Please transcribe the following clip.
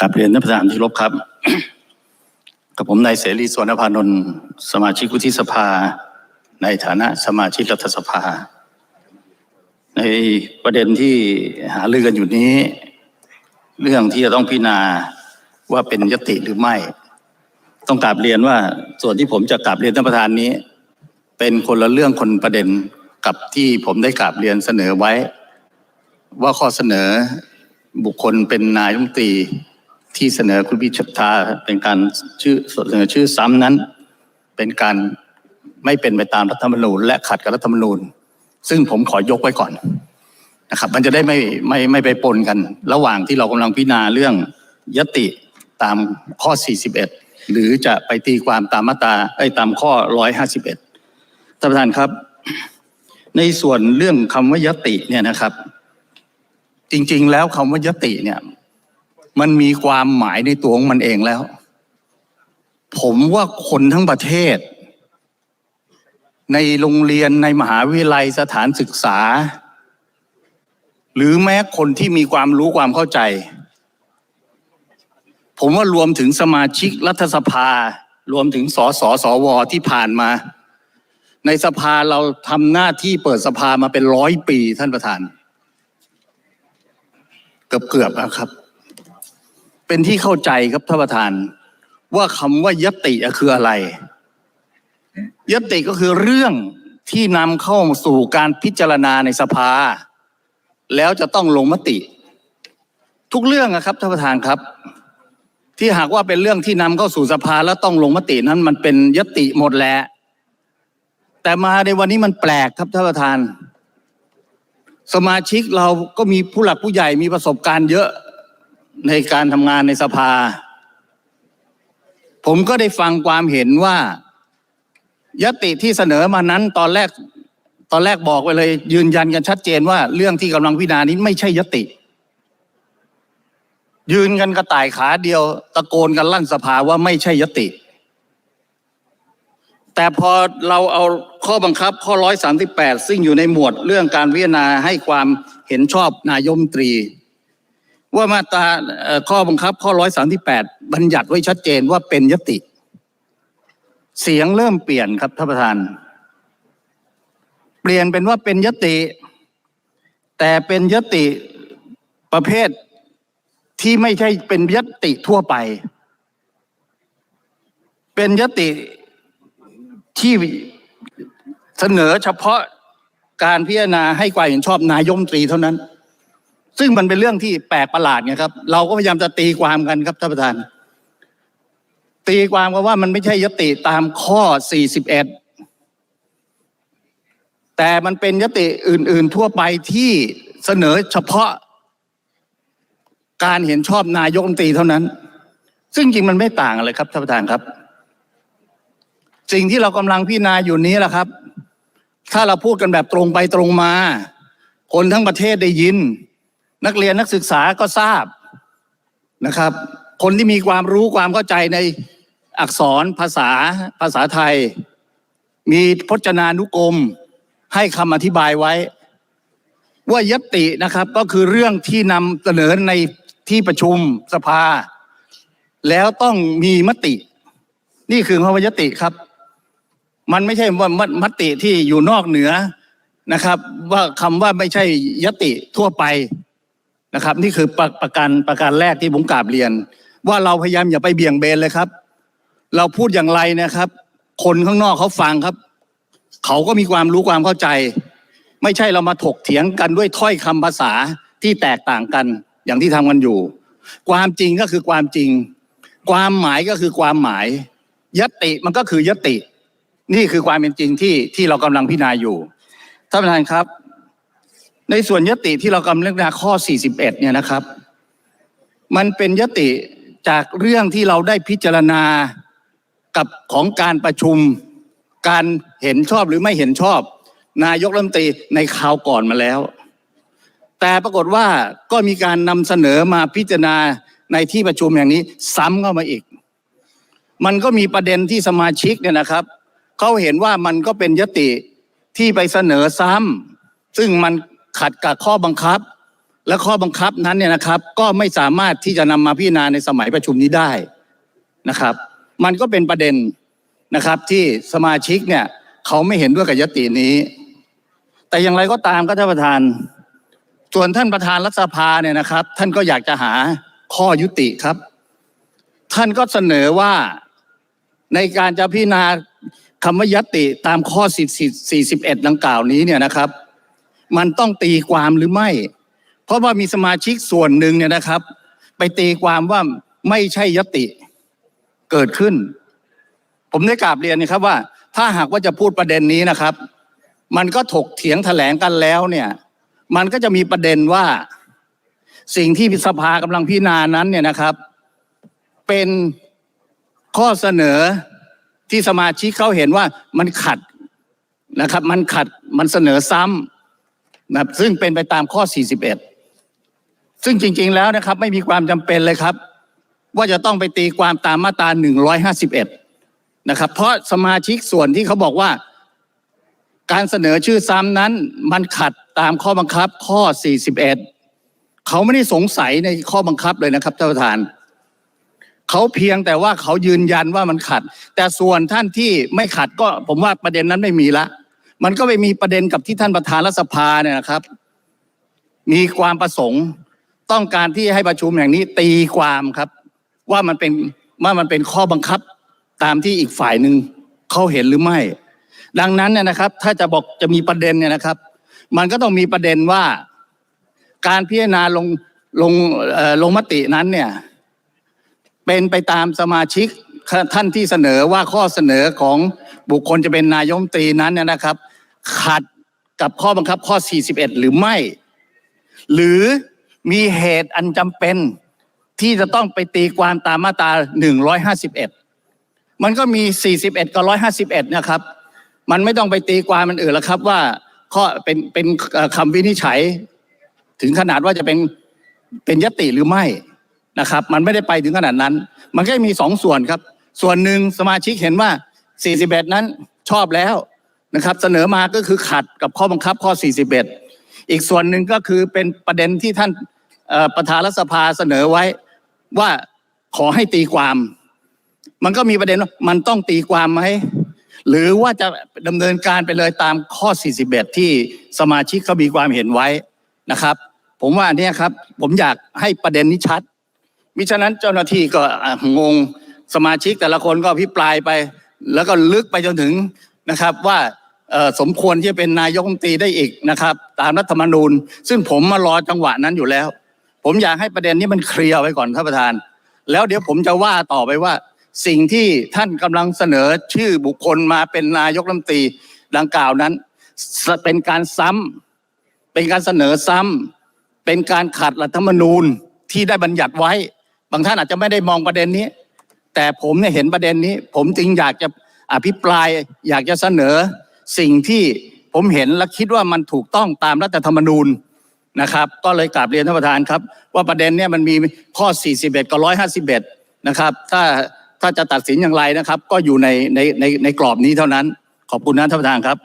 กับเรียนท่านประธานที่รพครับ กับผมนายเสรีสวนพานนท์สมาชิกวุฒิสภา ในฐานะสมาชิกรัฐสภา ในประเด็นที่หาเรื่องกันอยู่นี้ เรื่องที่จะต้องพิจารณาว่าเป็นยติหรือไม่ ต้องกราบเรียนว่าส่วนที่ผมจะกราบเรียนท่านประธานนี้ เป็นคนละเรื่องคนประเด็นกับที่ผมได้กราบเรียนเสนอไว้ ว่าข้อเสนอบุคคลเป็นนายรัฐมนตรีที่เสนอคุณพิชตาเป็นการชื่อเสนอชื่อซ้ำนั้น เป็นการไม่เป็นไปตามรัฐธรรมนูญ และขัดกับรัฐธรรมนูญ ซึ่งผมขอยกไว้ก่อนนะครับ มันจะได้ไม่ไม่ไม่ไปปนกัน ระหว่างที่เรากำลังพิจารณาเรื่องยติตามข้อ 41 หรือจะไปตีความตามมาตราไอ้ตามข้อ 151ท่านประธานครับ ในส่วนเรื่องคำว่ายติเนี่ยนะครับ จริง ๆ แล้วคำว่ายติเนี่ย มันมีความหมายในตัวของมันเองแล้ว ผมว่าคนทั้งประเทศ ในโรงเรียนในมหาวิทยาลัยสถานศึกษา หรือแม้คนที่มีความรู้ความเข้าใจ ผมว่ารวมถึงสมาชิกรัฐสภา รวมถึงสสสวที่ผ่านมา ในสภาเราทำหน้าที่เปิดสภามาเป็นร้อยปีท่านประธาน เกือบเกือบๆนะครับ เป็นที่เข้าใจครับท่านประธาน ว่าคำว่ายติคืออะไร ยติก็คือเรื่องที่นำเข้าสู่การพิจารณาในสภา แล้วจะต้องลงมติ ทุกเรื่องนะครับท่านประธานครับ ที่หากว่าเป็นเรื่องที่นำเข้าสู่สภาแล้วต้องลงมตินั้นมันเป็นยติหมดแหละแต่มาในวันนี้มันแปลกครับท่านประธาน สมาชิกเราก็มีผู้หลักผู้ใหญ่มีประสบการณ์เยอะในการทำงานในสภา ผมก็ได้ฟังความเห็นว่ายติที่เสนอมานั้นตอนแรกตอนแรกบอกไปเลย ยืนยันกันชัดเจนว่าเรื่องที่กำลังพิจารณานี้ไม่ใช่ยติ ยืนกันกระต่ายขาเดียว ตะโกนกันลั่นสภาว่าไม่ใช่ยติ แต่พอเราเอาข้อบังคับข้อ 138 ซึ่งอยู่ในหมวดเรื่องการพิจารณาให้ความเห็นชอบนายมตรี ว่ามาตราข้อบังคับ ข้อ 138 บัญญัติไว้ชัดเจนว่าเป็นยติ เสียงเริ่มเปลี่ยนครับท่านประธาน เปลี่ยนเป็นว่าเป็นยติ แต่เป็นยติประเภทที่ไม่ใช่เป็นยติทั่วไป เป็นยติ ที่เสนอเฉพาะการพิจารณาให้ความเห็นชอบนายกรมตรีเท่านั้น ซึ่งมันเป็นเรื่องที่แปลกประหลาดไงครับ เราก็พยายามจะตีความกันครับท่านประธาน ตีความกันว่ามันไม่ใช่ยติตามข้อ 41 แต่มันเป็นยติอื่น ๆ ทั่วไปที่เสนอเฉพาะ การเห็นชอบนายกรัฐมนตรีเท่านั้น ซึ่งจริงมันไม่ต่างอะไรครับท่านประธานครับ สิ่งที่เรากำลังพิจารณาอยู่นี้แหละครับ ถ้าเราพูดกันแบบตรงไปตรงมา คนทั้งประเทศได้ยิน นักเรียนนักศึกษาก็ทราบนะครับ คนที่มีความรู้ความเข้าใจในอักษรภาษาภาษาไทย มีพจนานุกรม ให้คำอธิบายไว้ ว่ายตตินะครับก็คือเรื่องที่นำเสนอในที่ประชุมสภา แล้วต้องมีมติ นี่คือคำว่ายตติครับ มันไม่ใช่ว่ามติที่อยู่นอกเหนือนะครับ ว่าคำว่าไม่ใช่ยติทั่วไปนะครับ นี่คือประประการประการแรกที่ผมกราบเรียน ว่าเราพยายามอย่าไปเบี่ยงเบนเลยครับ เราพูดอย่างไรนะครับ คนข้างนอกเขาฟังครับ เขาก็มีความรู้ความเข้าใจ ไม่ใช่เรามาถกเถียงกันด้วยถ้อยคำภาษาที่แตกต่างกันอย่างที่ทำกันอยู่ ความจริงก็คือความจริง ความหมายก็คือความหมายยติมันก็คือยติ นี่คือความเป็นจริงที่ที่เรากำลังพิจารณาอยู่ท่านประธานครับ ในส่วนยติที่เรากำลังพิจารณาข้อ 41 เนี่ยนะครับ มันเป็นยติจากเรื่องที่เราได้พิจารณากับของการประชุมการเห็นชอบหรือไม่เห็นชอบ นายกรัฐมนตรีในคราวก่อนมาแล้ว แต่ปรากฏว่าก็มีการนำเสนอมาพิจารณาในที่ประชุมอย่างนี้ ซ้ำเข้ามาอีก มันก็มีประเด็นที่สมาชิกเนี่ยนะครับ เขาเห็นว่ามันก็เป็นยติที่ไปเสนอซ้ำซึ่งมันขัดกับข้อบังคับ และข้อบังคับนั้นเนี่ยนะครับ ก็ไม่สามารถที่จะนำมาพิจารณาในสมัยประชุมนี้ได้นะครับ มันก็เป็นประเด็นนะครับ ที่สมาชิกเนี่ยเขาไม่เห็นด้วยกับยตินี้ แต่อย่างไรก็ตามก็ท่านประธาน ส่วนท่านประธานรัฐสภาเนี่ยนะครับ ท่านก็อยากจะหาข้อยุติครับ ท่านก็เสนอว่าในการจะพิจารณา คำว่ายติตามข้อ41ดังกล่าวนี้เนี่ยนะครับ มันต้องตีความหรือไม่ เพราะว่ามีสมาชิกส่วนหนึ่งเนี่ยนะครับ ไปตีความว่าไม่ใช่ยติเกิดขึ้น ผมได้กราบเรียนนะครับว่า ถ้าหากว่าจะพูดประเด็นนี้นะครับ มันก็ถกเถียงแถลงกันแล้วเนี่ย มันก็จะมีประเด็นว่าสิ่งที่สภากำลังพิจารณานั้นเนี่ยนะครับ เป็นข้อเสนอ ที่สมาชิกเขาเห็นว่ามันขัดนะครับ มันขัดมันเสนอซ้ำนะครับ ซึ่งเป็นไปตามข้อ 41 ซึ่งจริง ๆแล้วนะครับ ไม่มีความจำเป็นเลยครับ ว่าจะต้องไปตีความตามมาตรา 151 นะครับ เพราะสมาชิกส่วนที่เขาบอกว่า การเสนอชื่อซ้ำนั้นมันขัดตามข้อบังคับข้อ 41 เขาไม่ได้สงสัยในข้อบังคับเลยนะครับท่านประธาน เขาเพียงแต่ว่าเขายืนยันว่ามันขัด แต่ส่วนท่านที่ไม่ขัดก็ผมว่าประเด็นนั้นไม่มีละ มันก็ไปมีประเด็นกับที่ท่านประธานรัฐสภาเนี่ยนะครับ มีความประสงค์ต้องการที่ให้ประชุมอย่างนี้ตีความครับ ว่ามันเป็นว่ามันเป็นข้อบังคับตามที่อีกฝ่ายหนึ่งเขาเห็นหรือไม่ ดังนั้นเนี่ยนะครับ ถ้าจะบอกจะมีประเด็นเนี่ยนะครับ มันก็ต้องมีประเด็นว่า การพิจารณาลงลงลงมตินั้นเนี่ย เป็นไปตามสมาชิกท่านที่เสนอว่าข้อเสนอของบุคคลจะเป็นนายมตรีนั้นนะครับ ขัดกับข้อบังคับข้อ 41 หรือไม่ หรือมีเหตุอันจำเป็นที่จะต้องไปตีความตามมาตรา 151 มันก็มี 41 กับ 151 นะครับ มันไม่ต้องไปตีความมันอื่นแล้วครับว่าข้อเป็นเป็นคำวินิจฉัย ถึงขนาดว่าจะเป็นเป็นยติหรือไม่ นะครับ มันไม่ได้ไปถึงขนาดนั้น มันก็มีสองส่วนครับ ส่วนหนึ่งสมาชิกเห็นว่า 41 นั้นชอบแล้วนะครับ เสนอมาก็คือขัดกับข้อบังคับข้อ 41 อีกส่วนหนึ่งก็คือเป็นประเด็นที่ท่านประธานรัฐสภาเสนอไว้ว่าขอให้ตีความ มันก็มีประเด็นว่ามันต้องตีความไหมหรือว่าจะดำเนินการไปเลยตามข้อ 41 ที่สมาชิกเขามีความเห็นไว้นะครับ ผมว่าอันเนี้ยครับ ผมอยากให้ประเด็นนี้ชัด มิฉะนั้นเจ้าหน้าที่ก็งงสมาชิกแต่ละคนก็อภิปรายไป แล้วก็ลึกไปจนถึงนะครับว่าสมควรที่จะเป็นนายกรัฐมนตรีได้อีกนะครับ ตามรัฐธรรมนูญ ซึ่งผมมารอจังหวะนั้นอยู่แล้ว ผมอยากให้ประเด็นนี้มันเคลียร์ไว้ก่อนท่านประธาน แล้วเดี๋ยวผมจะว่าต่อไปว่า สิ่งที่ท่านกำลังเสนอชื่อบุคคลมาเป็นนายกรัฐมนตรีดังกล่าวนั้น เป็นการซ้ำเป็นการเสนอซ้ำเป็นการขัดรัฐธรรมนูญที่ได้บัญญัติไว้ ท่านอาจจะไม่ได้มองประเด็นนี้ แต่ผมเนี่ยเห็นประเด็นนี้ ผมจึงอยากจะอภิปรายอยากจะเสนอสิ่งที่ผมเห็นและคิดว่ามันถูกต้องตามรัฐธรรมนูญนะครับ ก็เลยกราบเรียนท่านประธานครับ ว่าประเด็นเนี่ยมันมีข้อ 41 กับ 151 นะครับ ถ้าถ้าจะตัดสินอย่างไรนะครับ ก็อยู่ในในในในกรอบนี้เท่านั้น ขอบคุณนะท่านประธานครับ